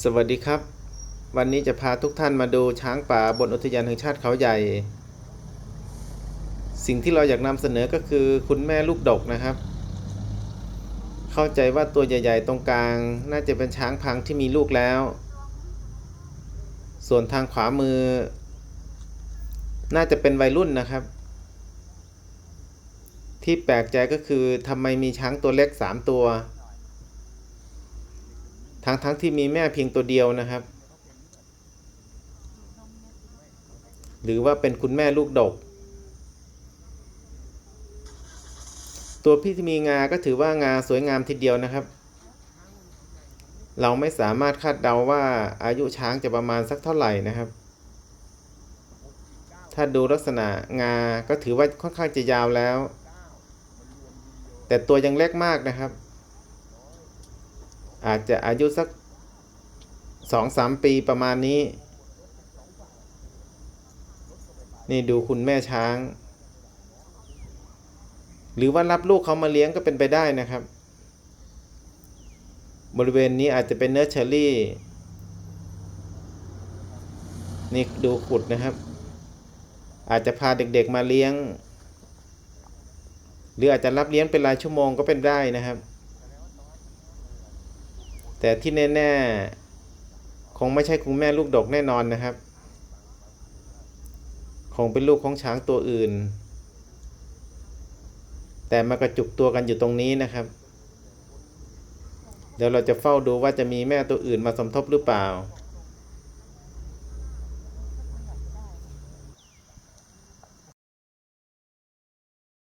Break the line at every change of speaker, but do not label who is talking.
สวัสดีครับ วันนี้จะพาทุกท่านมาดูช้างป่าบนอุทยานแห่งชาติเขาใหญ่ สิ่งที่เราอยากนำเสนอก็คือคุณแม่ลูกดกนะครับ เข้าใจว่าตัวใหญ่ๆตรงกลาง น่าจะเป็นช้างพังที่มีลูกแล้ว ส่วนทางขวามือ น่าจะเป็นวัยรุ่นนะครับ ที่แปลกใจก็คือทำไมมีช้างตัวเล็กสามตัว ทั้งทั้งที่มีแม่เพียงตัวเดียวนะครับ หรือว่าเป็นคุณแม่ลูกดก ตัวพี่ที่มีงาก็ถือว่างาสวยงามทีเดียวนะครับ เราไม่สามารถคาดเดาว่าอายุช้างจะประมาณสักเท่าไหร่นะครับ ถ้าดูลักษณะงาก็ถือว่าค่อนข้างจะยาวแล้ว แต่ตัวยังเล็กมากนะครับ อาจจะอายุสักสองสามปีประมาณนี้ นี่ดูคุณแม่ช้าง หรือว่ารับลูกเขามาเลี้ยงก็เป็นไปได้นะครับ บริเวณนี้อาจจะเป็นเนื้อเชอรี่ นี่ดูขุดนะครับ อาจจะพาเด็กๆมาเลี้ยง หรืออาจจะรับเลี้ยงเป็นรายชั่วโมงก็เป็นได้นะครับ แต่ที่แน่ๆ คงไม่ใช่คุณแม่ลูกดกแน่นอนนะครับ คงเป็นลูกของช้างตัวอื่น แต่มากระจุกตัวกันอยู่ตรงนี้นะครับ เดี๋ยวเราจะเฝ้าดูว่าจะมีแม่ตัวอื่นมาสมทบหรือเปล่า